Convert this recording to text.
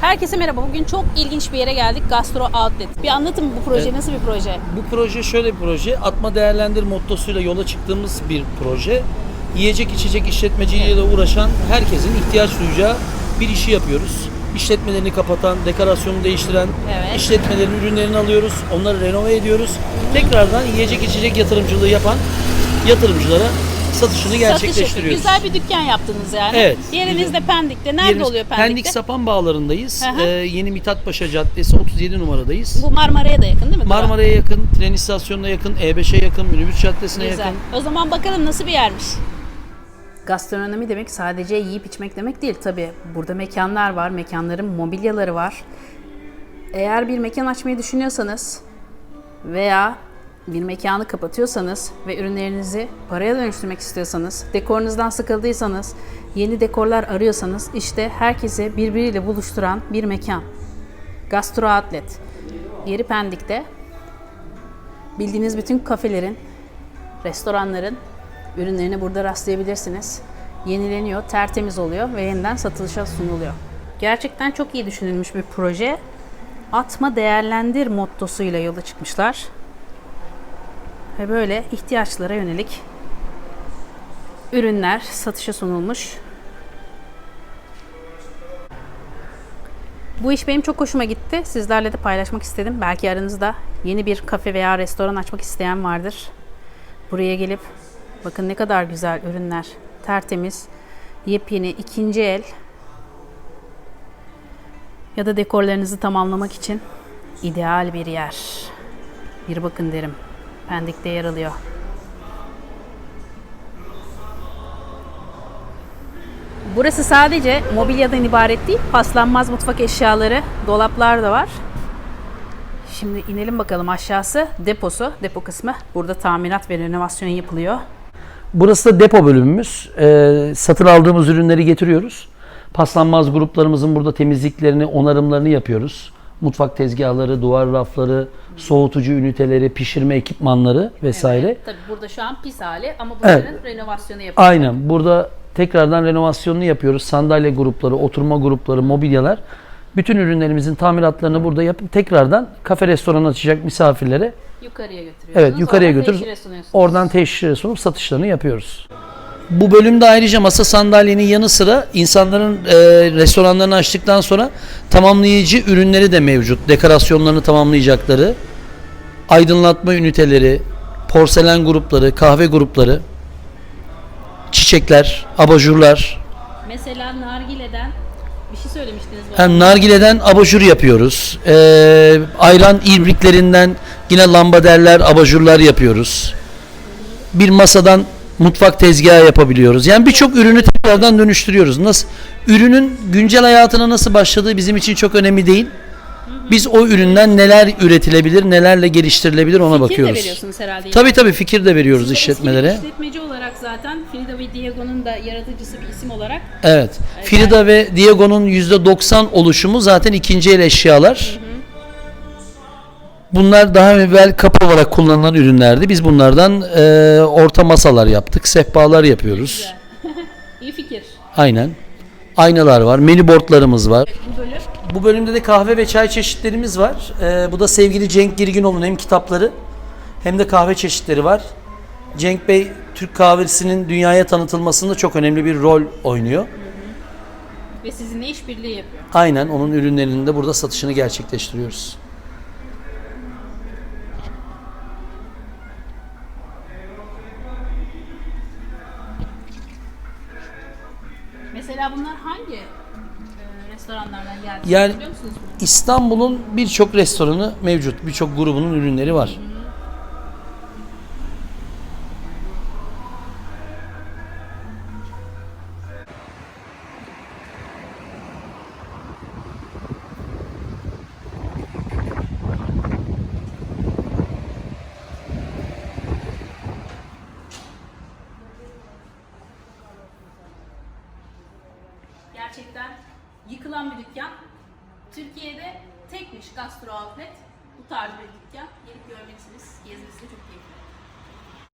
Herkese merhaba. Bugün çok ilginç bir yere geldik. Gastro Outlet. Bir anlatın bu proje Evet. nasıl bir proje? Bu proje şöyle bir proje. Atma değerlendir mottosuyla yola çıktığımız bir proje. Yiyecek içecek işletmeciliğiyle uğraşan herkesin ihtiyaç duyacağı bir işi yapıyoruz. İşletmelerini kapatan, dekorasyonu değiştiren, Evet. işletmelerin ürünlerini alıyoruz, onları renove ediyoruz. Tekrardan yiyecek içecek yatırımcılığı yapan yatırımcılara satışını Satış gerçekleştiriyoruz. Güzel bir dükkan yaptınız yani. Evet. Yeriniz de Pendik'te. Nerede Yerimiz oluyor Pendik'te? Pendik Sapan Bağları'ndayız. Ee, Yeni Mithatpaşa Caddesi 37 numaradayız. Bu Marmara'ya da yakın değil mi? Marmara'ya yakın, tren istasyonuna yakın, E5'e yakın, minibüs caddesine Güzel. yakın. O zaman bakalım nasıl bir yermiş. Gastronomi demek sadece yiyip içmek demek değil tabii. Burada mekanlar var, mekanların mobilyaları var. Eğer bir mekan açmayı düşünüyorsanız veya bir mekanı kapatıyorsanız ve ürünlerinizi paraya dönüştürmek istiyorsanız, dekorunuzdan sıkıldıysanız, yeni dekorlar arıyorsanız işte herkesi birbiriyle buluşturan bir mekan. Gastro Outlet. Yeri Pendik'te. Bildiğiniz bütün kafelerin, restoranların ürünlerini burada rastlayabilirsiniz. Yenileniyor, tertemiz oluyor ve yeniden satılışa sunuluyor. Gerçekten çok iyi düşünülmüş bir proje. Atma değerlendir mottosuyla yola çıkmışlar. Ve böyle ihtiyaçlara yönelik ürünler satışa sunulmuş. Bu iş benim çok hoşuma gitti. Sizlerle de paylaşmak istedim. Belki aranızda yeni bir kafe veya restoran açmak isteyen vardır. Buraya gelip bakın ne kadar güzel ürünler. Tertemiz, yepyeni, ikinci el ya da dekorlarınızı tamamlamak için ideal bir yer. Bir bakın derim. Pendik'te yer alıyor. Burası sadece mobilyadan ibaret değil, paslanmaz mutfak eşyaları, dolaplar da var. Şimdi inelim bakalım aşağısı deposu, depo kısmı. Burada tamirat ve renovasyon yapılıyor. Burası da depo bölümümüz. Ee, satın aldığımız ürünleri getiriyoruz. Paslanmaz gruplarımızın burada temizliklerini, onarımlarını yapıyoruz. Mutfak tezgahları, duvar rafları, soğutucu üniteleri, pişirme ekipmanları vesaire. Tabii burada şu an pis hali ama bunların bunların renovasyonu yapılıyor. Aynen. Burada tekrardan renovasyonunu yapıyoruz. Sandalye grupları, oturma grupları, mobilyalar. Bütün ürünlerimizin tamiratlarını burada yapıp tekrardan kafe restoran açacak misafirlere Yukarıya götürüyorsunuz. Evet yukarıya sunuyorsunuz. Oradan teşhire sunup satışlarını yapıyoruz. Bu bölümde ayrıca masa sandalyenin yanı sıra insanların e, restoranlarını açtıktan sonra tamamlayıcı ürünleri de mevcut. Dekorasyonlarını tamamlayacakları, aydınlatma üniteleri, porselen grupları, kahve grupları, çiçekler, abajurlar. Mesela nargileden bir şey söylemiştiniz bana. Hem nargileden abajur yapıyoruz. E, ayran ibriklerinden yine lambaderler, abajurlar yapıyoruz. Bir masadan mutfak tezgahı yapabiliyoruz. Yani birçok ürünü tekrardan dönüştürüyoruz. Nasıl ürünün güncel hayatına nasıl başladığı bizim için çok önemli değil. Biz o üründen neler üretilebilir, nelerle geliştirilebilir ona Fikir de bakıyoruz. veriyorsunuz herhalde. Tabii tabii fikir de veriyoruz Siz de eski bir işletmelere. işletmeci olarak zaten Frida ve Diego'nun da yaratıcısı bir isim olarak Evet. Frida ve Diego'nun %90 oluşumu zaten ikinci el eşyalar. Bunlar daha evvel kapı olarak kullanılan ürünlerdi. Biz bunlardan e, orta masalar yaptık, sehpalar yapıyoruz. iyi fikir. Aynen. Aynalar var, menü boardlarımız var. Bu bölüm Bu bölümde de kahve ve çay çeşitlerimiz var. E, bu da sevgili Cenk Girginoğlu'nun hem kitapları hem de kahve çeşitleri var. Cenk Bey Türk kahvesinin dünyaya tanıtılmasında çok önemli bir rol oynuyor. ve sizinle işbirliği yapıyor. Aynen onun ürünlerinin de burada satışını gerçekleştiriyoruz. Mesela bunlar hangi e, restoranlardan geldi Yani-? İstanbul'un birçok restoranı mevcut. Birçok grubunun ürünleri var. Gerçekten yıkılan bir dükkan. Türkiye'de tekmiş Gastro Outlet. Bu tarz bir dükkan. Gelip görmelisiniz. Gezmesi de çok keyifli.